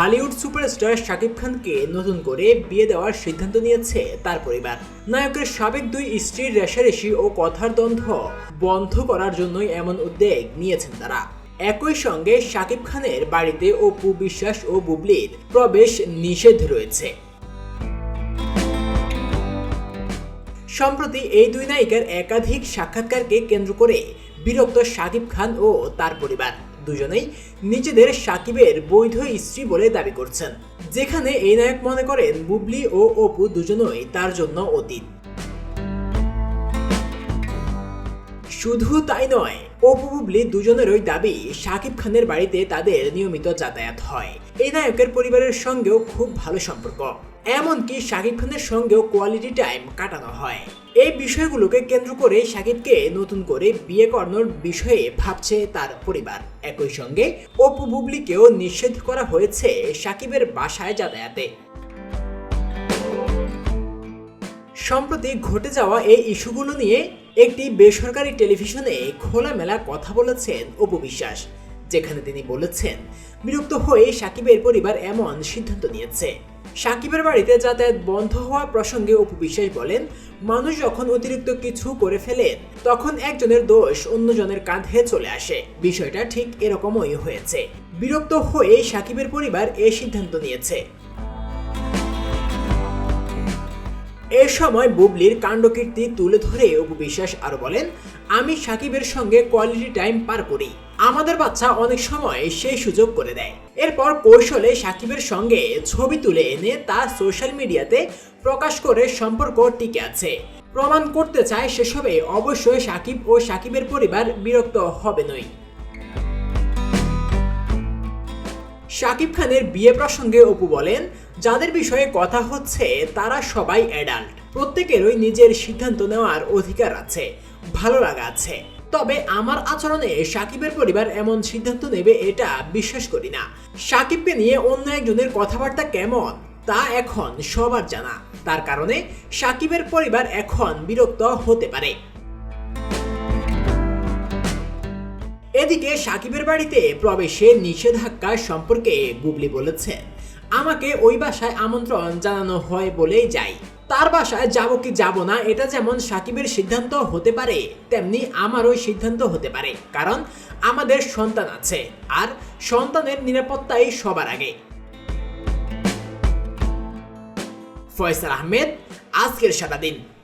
Dhallywood superstar Shakib খানকে নতুন করে বিয়ে দেওয়ার সিদ্ধান্ত নিয়েছে তার পরিবার। নায়কের সাবেক দুই স্ত্রীর রেশারেশি ও কথার দ্বন্দ্ব বন্ধ করার জন্যই এমন উদ্যোগ নিয়েছেন তারা। একই সঙ্গে শাকিব খানের বাড়িতে অপু বিশ্বাস ও বুবলির প্রবেশ নিষেধ রয়েছে। সম্প্রতি এই দুই নায়িকার একাধিক সাক্ষাৎকারকে কেন্দ্র করে বিরক্ত শাকিব খান ও তার পরিবার। দুজনেই নিজেদের সাকিবের বৈধ স্ত্রী বলে দাবি করছেন। যেখানে এই নায়ক মনে করেন বুবলি ও অপু দুজনই তার জন্য অতীত। শুধু তাই নয় অপু বুবলি দুজনেরই দাবি শাকিব খানের বাড়িতে তাদের নিয়মিত যাতায়াত হয়। এই নায়কের পরিবারের সঙ্গেও খুব ভালো সম্পর্ক। এমনকি শাকিব খানের সঙ্গেও কোয়ালিটি টাইম কাটানো হয়। এই বিষয়গুলোকে কেন্দ্র করে শাকিবকে নতুন করে বিয়ে করানোর বিষয়ে ভাবছে তার পরিবার। একই সঙ্গে অপু বুবলিকেও নিষেধ করা হয়েছে শাকিবের বাসায় যাতায়াতে। সম্প্রতি ঘটে যাওয়া এই ইস্যুগুলো নিয়ে একটি বেসরকারি টেলিভিশনে খোলামেলা কথা বলেছেন অপু বিশ্বাস, যেখানে তিনি বলেছেন, বিরক্ত হয়ে সাকিবের পরিবার এমন সিদ্ধান্ত নিয়েছে। সাকিবের বাড়িতে যাতায়াত বন্ধ হওয়া প্রসঙ্গে অপু বিশ্বাস বলেন, মানুষ যখন অতিরিক্ত কিছু করে ফেলেন তখন একজনের দোষ অন্যজনের কাঁধে চলে আসে। বিষয়টা ঠিক এরকমই হয়েছে। বিরক্ত হয়ে সাকিবের পরিবার এই সিদ্ধান্ত নিয়েছে। এ সময় বুবলির কাণ্ডকীর্তি তুলে ধরে অপু বিশ্বাস আরও বলেন, আমি সাকিবের সঙ্গে কোয়ালিটি টাইম পার করি। আমাদের বাচ্চা অনেক সময় সেই সুযোগ করে দেয়। এরপর কৌশলে সাকিবের সঙ্গে ছবি তুলে এনে তা সোশ্যাল মিডিয়াতে প্রকাশ করে সম্পর্ক টিকে আছে। প্রমাণ করতে চায় সেসবে অবশ্যই সাকিব ও সাকিবের পরিবার বিরক্ত হবে নই। শাকিব খানের বিয়ে প্রসঙ্গে অপু বলেন যাদের বিষয়ে কথা হচ্ছে, তারা সবাই অ্যাডাল্ট প্রত্যেকেরই নিজের সিদ্ধান্ত নেওয়ার অধিকার আছে, ভালো লাগা আছে। তবে আমার আচরণে সাকিবের পরিবার এমন সিদ্ধান্ত নেবে এটা বিশ্বাস করি না। সাকিবকে নিয়ে অন্য একজনের কথাবার্তা কেমন, তা এখন সবার জানা। তার কারণে সাকিবের পরিবার এখন বিরক্ত হতে পারে। এদিকে সাকিবের বাড়িতে প্রবেশে নিষেধাজ্ঞা সম্পর্কে বুবলি বলেছেন আমাকে ওই বাসায় আমন্ত্রণ জানানো হয় বলেই যাই। তার বাসায় যাব কি যাব না, এটা যেমন সাকিবের সিদ্ধান্ত হতে পারে, তেমনি আমারও সিদ্ধান্ত হতে পারে, কারণ আমাদের সন্তান আছে, আর সন্তানের নিরাপত্তাই সবার আগে। ফয়সাল আহমেদ, আজকের সারাদিন।